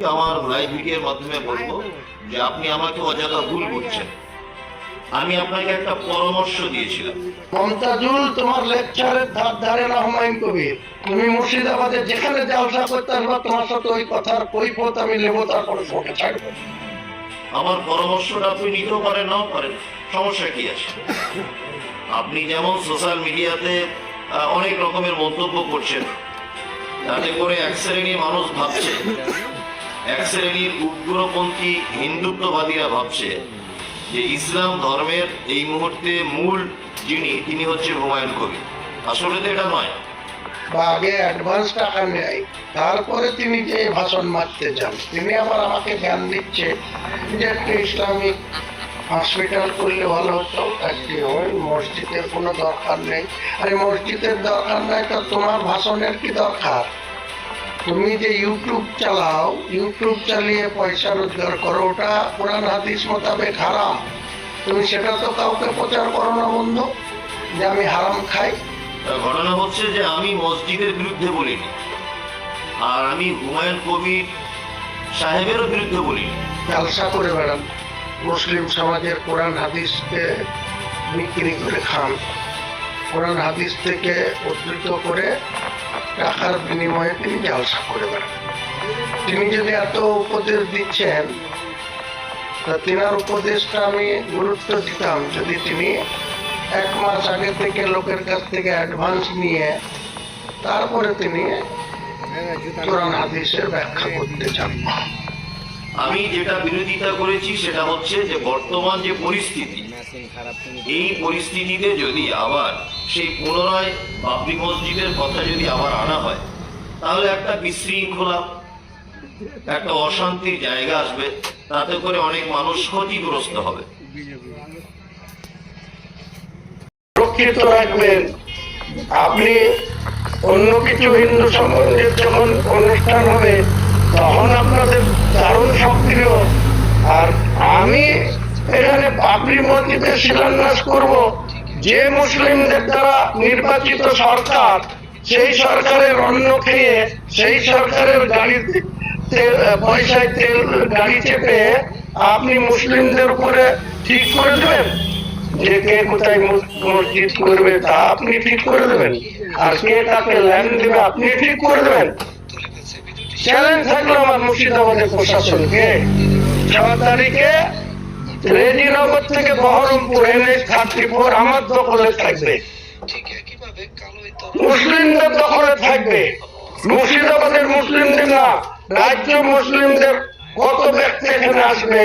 আমার লাইভ ভিডিওর মাধ্যমে বলব যে আপনি আমাকে অযথা ভুল করছেন আমি আপনাকে একটা পরামর্শ দিয়েছিলাম। মমতাজুল তোমার লেকচারের ধার ধারে না হুমায়ুন কবির। তুমি মুর্শিদাবাদে যেখানে জালসা করতে আসবা তোমার সাথে ওই কথার কৈফত আমি নেব তারপরে ছাড়বো। আমার পরামর্শটা আপনি নিতেও পারেন নাও পারেন সমস্যা কি আছে? আপনি যেমন সোশ্যাল মিডিয়াতে অনেক রকমের মন্তব্য করছেন তাতে করে এক শ্রেণির মানুষ ভাবছে এক শ্রেণির উগ্রপন্থী হিন্দুত্ববাদীরা ভাবছে যে ইসলাম ধর্মের এই মুহূর্তে মূল যিনি, তিনি হচ্ছে হুমায়ুন কবি আসলে তো এটা নয়। বা আগে অ্যাডভান্স টাকা নেয়, তারপরে তিনি যে ভাষণ মারতে যান তিনি আবার আমাকে জ্ঞান দিচ্ছে যে একটা ইসলামিক হসপিটাল করলে ভালো হতো একটি ওই মসজিদের কোনো দরকার নেই। আরে মসজিদের দরকার নাই তো তোমার ভাষণের কি দরকার? তুমি যে ইউটিউব চালাও ইউটিউব চালিয়ে পয়সা রোজগার করো ওটা কোরআন হাদিস মোতাবেক হারাম। তুমি সেটা তো কাউকে প্রচার করো না বন্ধু যে আমি হারাম খাই। ঘটনা হচ্ছে যে আমি মসজিদের বিরুদ্ধে বলিনি আর আমি হুমায়ুন কবির সাহেবেরও বিরুদ্ধে বলিনি। জালসা করে বেড়ান মুসলিম সমাজের কোরআন হাদিসকে বিক্রি করে খান। কোরআন হাদিস থেকে উদ্ধৃত করে টাকার বিনিময়ে তিনি জালসা করে বেড়ান তিনি যদি এত উপদেশ দিচ্ছেন তিনার উপদেশটা আমি গুরুত্ব দিতাম। যদি তিনি এক মাস আগে থেকে লোকের কাছ থেকে অ্যাডভান্স নিয়ে তারপরে তিনি কোরআন হাদিসের ব্যাখ্যা করতে চান। আমি যেটা বিরোধিতা করেছি সেটা হচ্ছে যে বর্তমান যে পরিস্থিতি, এই পরিস্থিতিতে যদি আবার সেই পুনরায় বাবরি মসজিদের কথা যদি আবার আনা হয়, তাহলে একটা বিশৃঙ্খলা, একটা অশান্তির জায়গা আসবে, তাতে করে অনেক মানুষ ক্ষতিগ্রস্ত হবে। সুরক্ষিত রাখবেন। আপনি অন্য কিছু হিন্দু সম্বন্ধের যখন অনুষ্ঠান হবে তখন আপনাদের দারুণ সক্রিয় আর আমি এখানে বাবরি মসজিদের শিলান্যাস করব। যে মুসলিমদের দ্বারা নির্বাচিত সরকার, সেই সরকারের অন্ন খেয়ে, সেই সরকারের গাড়িতে পয়সায় তেল, গাড়ি চেপে আপনি মুসলিমদের উপরে ঠিক করে দেবেন? যে কে কোথায় মসজিদ করবে তা আপনি ঠিক করে দেবেন। আর কে কাকে ল্যান্ড দেবে আপনি ঠিক করে দেবেন। চ্যালেঞ্জ থাকল আমার মুর্শিদাবাদের প্রশাসনকে। তারিখে থেকে বহরমপুর থার্টি ফোর আমার দখলে থাকবে। মুসলিমদের দখলে থাকবে। মুর্শিদাবাদের মুসলিমদের না, রাজ্য মুসলিমদের কত ব্যক্তি এখানে আসবে?